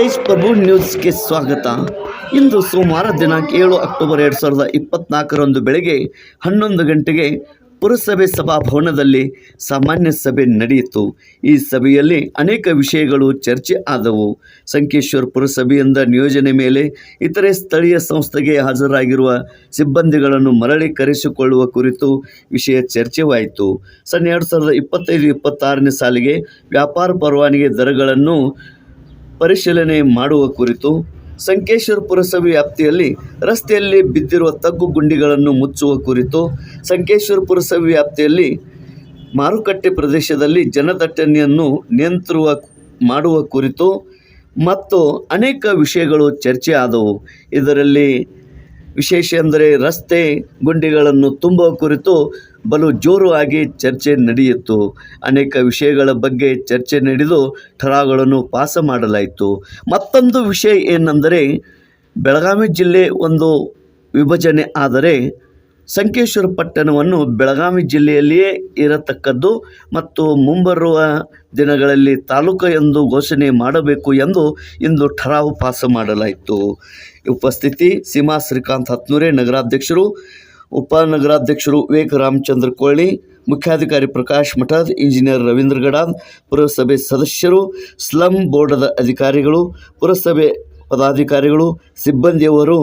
ತೇಜ್ ಪ್ರಭು ನ್ಯೂಸ್ಗೆ ಸ್ವಾಗತ. ಇಂದು ಸೋಮವಾರ ದಿನಾಂಕ ಏಳು ಅಕ್ಟೋಬರ್ ಎರಡು ಸಾವಿರದ ಇಪ್ಪತ್ನಾಲ್ಕರಂದು ಬೆಳಗ್ಗೆ ಹನ್ನೊಂದು ಗಂಟೆಗೆ ಪುರಸಭೆ ಸಭಾಭವನದಲ್ಲಿ ಸಾಮಾನ್ಯ ಸಭೆ ನಡೆಯಿತು. ಈ ಸಭೆಯಲ್ಲಿ ಅನೇಕ ವಿಷಯಗಳು ಚರ್ಚೆ ಆದವು. ಸಂಕೇಶ್ವರ ಪುರಸಭೆಯಿಂದ ನಿಯೋಜನೆ ಮೇಲೆ ಇತರೆ ಸ್ಥಳೀಯ ಸಂಸ್ಥೆಗೆ ಹಾಜರಾಗಿರುವ ಸಿಬ್ಬಂದಿಗಳನ್ನು ಮರಳಿ ಕರೆಸಿಕೊಳ್ಳುವ ಕುರಿತು ವಿಷಯ ಚರ್ಚೆವಾಯಿತು. ಸನ್ ಎರಡು ಸಾವಿರದ ಇಪ್ಪತ್ತೈದು, ಇಪ್ಪತ್ತಾರನೇ ಸಾಲಿಗೆ ವ್ಯಾಪಾರ ಪರವಾನಗಿ ದರಗಳನ್ನು ಪರಿಶೀಲನೆ ಮಾಡುವ ಕುರಿತು ಸಂಕೇಶ್ವರ ಪುರಸಭೆ ವ್ಯಾಪ್ತಿಯಲ್ಲಿ ರಸ್ತೆಯಲ್ಲಿ ಬಿದ್ದಿರುವ ತಗ್ಗು ಗುಂಡಿಗಳನ್ನು ಮುಚ್ಚುವ ಕುರಿತು ಸಂಕೇಶ್ವರ ಪುರಸಭೆ ವ್ಯಾಪ್ತಿಯಲ್ಲಿ ಮಾರುಕಟ್ಟೆ ಪ್ರದೇಶದಲ್ಲಿ ಜನದಟ್ಟಣೆಯನ್ನು ನಿಯಂತ್ರುವ ಮಾಡುವ ಕುರಿತು ಮತ್ತು ಅನೇಕ ವಿಷಯಗಳು ಚರ್ಚೆ ಆದವು. ಇದರಲ್ಲಿ ವಿಶೇಷ ಎಂದರೆ ರಸ್ತೆ ಗುಂಡಿಗಳನ್ನು ತುಂಬುವ ಕುರಿತು ಬಲು ಜೋರು ಆಗಿ ಚರ್ಚೆ ನಡೆಯಿತು. ಅನೇಕ ವಿಷಯಗಳ ಬಗ್ಗೆ ಚರ್ಚೆ ನಡೆದು ಠರಾಗಳನ್ನು ಪಾಸ ಮಾಡಲಾಯಿತು. ಮತ್ತೊಂದು ವಿಷಯ ಏನೆಂದರೆ, ಬೆಳಗಾವಿ ಜಿಲ್ಲೆ ಒಂದು ವಿಭಜನೆ ಆದರೆ ಸಂಕೇಶ್ವರ ಪಟ್ಟಣವನ್ನು ಬೆಳಗಾವಿ ಜಿಲ್ಲೆಯಲ್ಲಿಯೇ ಇರತಕ್ಕದ್ದು ಮತ್ತು ಮುಂಬರುವ ದಿನಗಳಲ್ಲಿ ತಾಲೂಕು ಎಂದು ಘೋಷಣೆ ಮಾಡಬೇಕು ಎಂದು ಇಂದು ಠರಾವು ಪಾಸ ಮಾಡಲಾಯಿತು. ಉಪಸ್ಥಿತಿ, ಸೀಮಾ ಶ್ರೀಕಾಂತ್ ಹತ್ನೂರೆ, ನಗರಾಧ್ಯಕ್ಷರು, ಉಪನಗರಾಧ್ಯಕ್ಷರು ವಿವೇಕ್ ರಾಮಚಂದ್ರ ಕೋಳಿ, ಮುಖ್ಯಾಧಿಕಾರಿ ಪ್ರಕಾಶ್ ಮಠದ್, ಇಂಜಿನಿಯರ್ ರವೀಂದ್ರ ಗಡಾದ್, ಪುರಸಭೆ ಸದಸ್ಯರು, ಸ್ಲಂ ಬೋರ್ಡದ ಅಧಿಕಾರಿಗಳು, ಪುರಸಭೆ ಪದಾಧಿಕಾರಿಗಳು, ಸಿಬ್ಬಂದಿಯವರು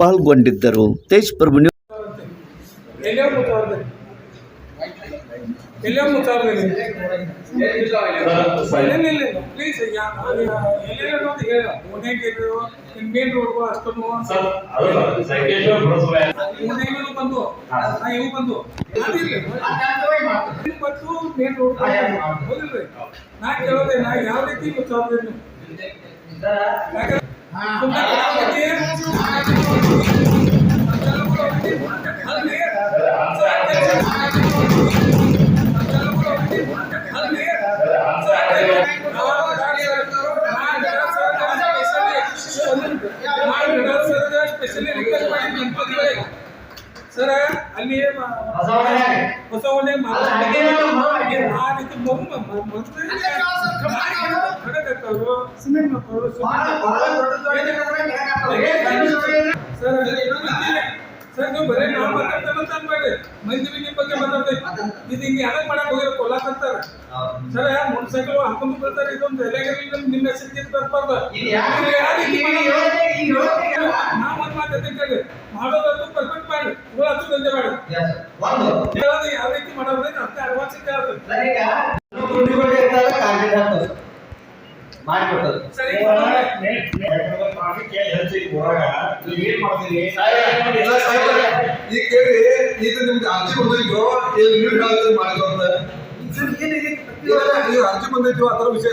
ಪಾಲ್ಗೊಂಡಿದ್ದರು. ತೇಜ್ ಪ್ರಭು ಎಲ್ಲಿಯೋ ಮುಚ್ಚಾರದಲ್ಲಿ ಇಲ್ಲ ಪ್ಲೀಸ್ ಎಲ್ಲೆಲ್ಲ ಅಂತ ಹೇಳ. ಮೇನ್ ರೋಡ್ ಅಷ್ಟೊಂದು ಸರ್ ಅದು ಸಂಕೇಶ್ವರ ಪುರಸಭೆ. ಮನೆಗೂ ಬಂದು. ನಾ ಇವು ಬಂದು. ಬಂದು ಮೇನ್ ರೋಡ್ ಹೌದಿಲ್ರಿ ನಾ ಕೇಳೋದೆ ನಾ ಯಾವ ರೀತಿ ಮುಚ್ಚಾರ್ದೆ ಅಲ್ಲಿ ರೀತಿ ಒಳ್ಳೆ ಸಿಮೆಂಟ್ ಸರ್ ಸರ್ ನೀವು ಬರೀ ನಾವು ಮಂದಿ ನಿಮ್ಮ ಬಗ್ಗೆ ಮಾತಾಡ್ತೀವಿ ಇದು ಹಿಂಗೆ ಯಾವಾಗ ಮಾಡಕ್ ಹೋಗಿರೋ ಕೊಲ್ಲಾಕಂತಾರ ಸರ್ ಮೋಟರ್ ಸೈಕಲ್ ಹಾಕೊಂಡು ಬರ್ತಾರೆ ಇದೊಂದು ಎಲೆಗರಿ ನಿಮ್ಮ ಹೆಸರಿಗೆ ಬರ್ಬಾರ್ದು ನಾವು ಒಂದ್ ಮಾತಾಡ್ತೀವಿ ಮಾಡೋದಂತೂ ಪರ್ಫೆಕ್ಟ್ ಮಾಡಿ ಹಚ್ಚು ದಂಧೆ ಮಾಡಿ ಹೇಳೋದು ಯಾವ ರೀತಿ ಮಾಡೋದ್ರೆ ಅಷ್ಟೇ ಅಡ್ವಾನ್ಸ್ ಕೇಳ್ತದೆ ಮಾಡಿಕೊಟ್ಟದು ಸರಿ ಈಗ ಕೇಳಿ ಈಗ ನಿಮ್ಗೆ ಅರ್ಜಿ ಬಂದಿದ್ರು ಈಗ ನೀವು ಅಂತ ಇಲ್ಲ, ನೀವು ಅರ್ಜಿ ಬಂದಿದ್ರು ಆ ಥರ ವಿಷಯ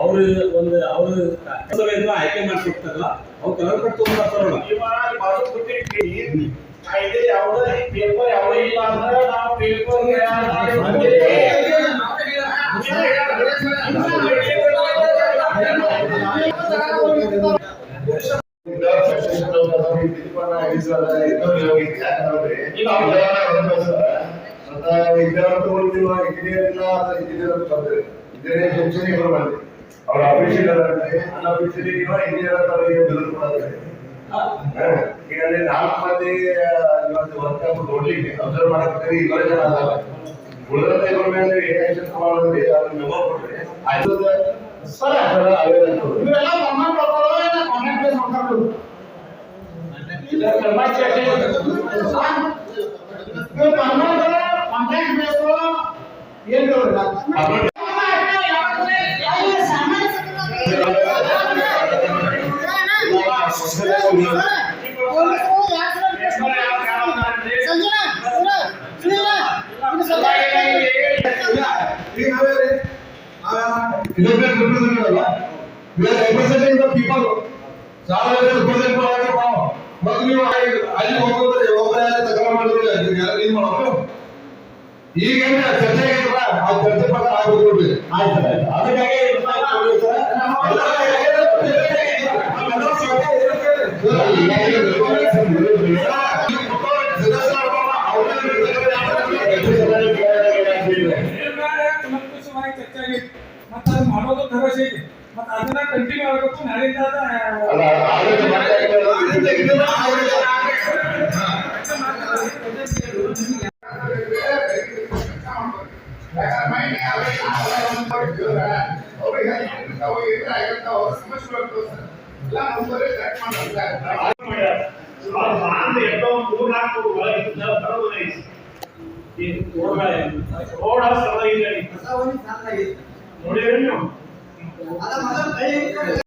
ಅವ್ರು ಒಂದು ಅವ್ರ ಆಯ್ಕೆ ಮಾಡ್ತಿರ್ತಾರಲ್ಲ ಅವ್ರು ಕಲರ್ ಕಟ್ ತಗೊಂಡ್ಬರ್ತಾರಲ್ಲ ಅವ್ರ ಅಫಿಷಿಯಲ್ ಅನ್ಅಫಿಷಿಯಲಿ ನೀವು ಇಂಜಿನಿಯರ್ ಅಂತ ಬಿಲ್ ಕೊಡೋದ್ರೆ ಈಗ ಇಂಜಿನಿಯರ್ ಇಲ್ಲ ಇಂಜಿನಿಯರ್ ಇವತ್ತು ವರ್ಕ್ ನೋಡ್ಲಿಕ್ಕೆ ಅಬ್ಸರ್ವ್ ಮಾಡಕ್ಕೆ ಇಬ್ಬರೇ ಜನ ಅದಾರ ಉಳಿದ ಇಬ್ಬರ ಮೇಲೆ ಏನ್ ಆಕ್ಷನ್ ತಗೊಳ್ಳೋದ್ರಿ ಅದನ್ನ ಮೆಮೋ ಕೊಡ್ರಿ ಆಯ್ತು ಸರ್ ಸಂಜನಾ elected representative ಅಲ್ಲ we are representing the people ಸಾವಿರ represent ಮಾಡೋದು ನಾವು ಮತ್ತೆ ನೀವು ಅಲ್ಲಿ- ಅಲ್ಲಿ ಹೋಗೋದ್ರೆ ಒಬ್ಬ ತಗೊಂಡು ಮಾಡಿದ್ರೆ ಯಾರು ಏನ್ ಮಾಡೋದು ಈಗ ಏನ್ ಚರ್ಚೆ ಆಗಿದ್ರ ಆ ಚರ್ಚೆ ಪ್ರಕಾರ ಪೀಪಲ್ చాలా ರಿಪ್ರೆಸೆಂಟ್ ಮಾಡೋಕೆ ಅಲ್ಲಿ ಹೋಗೋದ್ರೆ ಒಬ್ಬರೇ ತಗೊಂಡು ಮಾಡಿದ್ರೆ ನೀವು ಮಾಡೋದು ಈಗೇನು ಚರ್ಚೆ ಆ ಚರ್ಚೆ ಪ್ರಕಾರ ಆಗೋದು ಆಯ್ತ ಅದಕ್ಕಾಗಿ ಮಾಡೋದು ಭರವಸೆ ಐತಿ ಮತ್ತೆ ಅದನ್ನ ಕಂಟಿನ್ಯೂ ಆಗಬೇಕು ನಾಳೆಯಿಂದ ¿Qué? ¿Qué? ¿Qué?